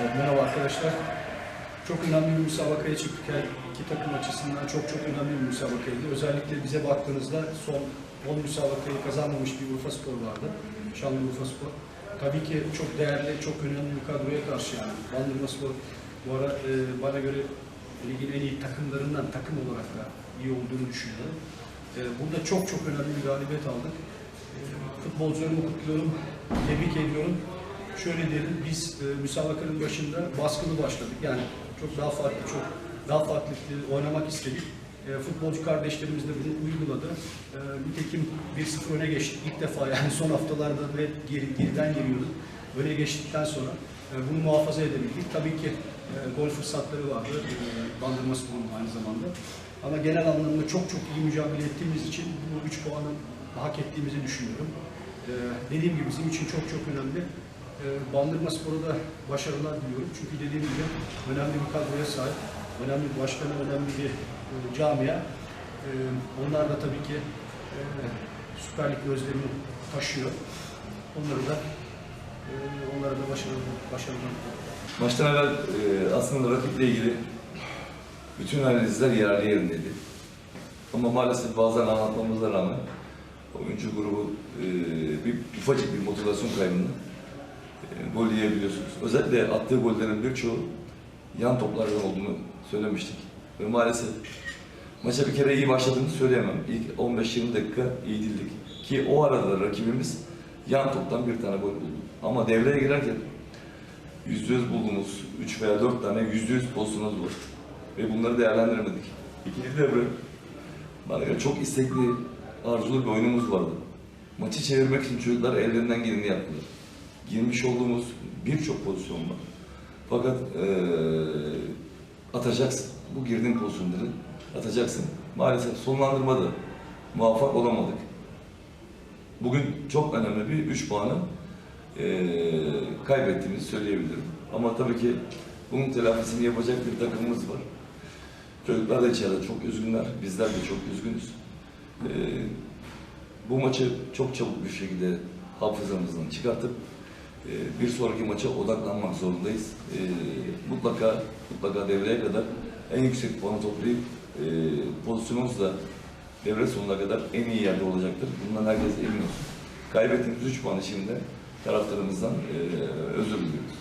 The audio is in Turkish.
Evet, merhaba arkadaşlar. Çok önemli bir müsabakaya çıktık. Her iki takım açısından çok çok önemli bir müsabakaydı. Özellikle bize baktığınızda son 10 müsabakayı kazanmamış bir Urfa Spor vardı. Şanlıurfa Spor. Tabii ki çok değerli, çok önemli bir kadroya karşı yani. Bandırma Spor bu ara e, bana göre ligin en iyi takımlarından takım olarak da iyi olduğunu düşünüyorum. E, burada çok çok önemli bir galibiyet aldık. E, futbolcularımı kutluyorum, tebrik ediyorum şöyle diyelim biz e, müsabakanın başında baskılı başladık. Yani çok daha farklı, çok daha farklı e, oynamak istedik. E, futbolcu kardeşlerimiz de bunu uyguladı. E, nitekim 1-0 öne geçtik. İlk defa yani son haftalarda hep geri, geriden geliyorduk. Öne geçtikten sonra e, bunu muhafaza edebildik. Tabii ki e, gol fırsatları vardı. E, Bandırma Spor'un aynı zamanda. Ama genel anlamda çok çok iyi mücadele ettiğimiz için bu 3 puanı hak ettiğimizi düşünüyorum. E, dediğim gibi bizim için çok çok önemli. Ee, Bandırma Spor'a da başarılar diliyorum. Çünkü dediğim gibi önemli bir kadroya sahip, önemli bir başkanı, önemli bir e, camia. Ee, onlar da tabii ki e, Süper Lig özlemini taşıyor. Onları da e, onlara da başarılar diliyorum. Maçtan evvel aslında rakiple ilgili bütün analizler yerli yerindeydi. Ama maalesef bazen anlatmamıza rağmen oyuncu grubu bir ufacık bir motivasyon kaybında e, gol yiyebiliyorsunuz. Özellikle attığı gollerin birçoğu yan toplardan olduğunu söylemiştik. Ve maalesef maça bir kere iyi başladığını söyleyemem. İlk 15-20 dakika iyi değildik. Ki o arada da rakibimiz yan toptan bir tane gol buldu. Ama devreye girerken yüzde yüz bulduğumuz 3 veya 4 tane yüzde yüz pozisyonumuz var. Ve bunları değerlendiremedik. İkinci devre bana göre çok istekli, arzulu bir oyunumuz vardı. Maçı çevirmek için çocuklar ellerinden geleni yaptılar. Girmiş olduğumuz birçok pozisyon var. Fakat eee, atacaksın. Bu girdiğin pozisyonları atacaksın. Maalesef sonlandırmada muvaffak olamadık. Bugün çok önemli bir 3 puanı eee, kaybettiğimizi söyleyebilirim. Ama tabii ki bunun telafisini yapacak bir takımımız var. Çocuklar da içeride çok üzgünler, bizler de çok üzgünüz. Eee, bu maçı çok çabuk bir şekilde hafızamızdan çıkartıp bir sonraki maça odaklanmak zorundayız. Eee, mutlaka mutlaka devreye kadar en yüksek puanı toplayıp eee pozisyonumuz da devre sonuna kadar en iyi yerde olacaktır. Bundan herkes emin olsun. Kaybettiğimiz 3 puan için de taraftarımızdan eee özür diliyoruz.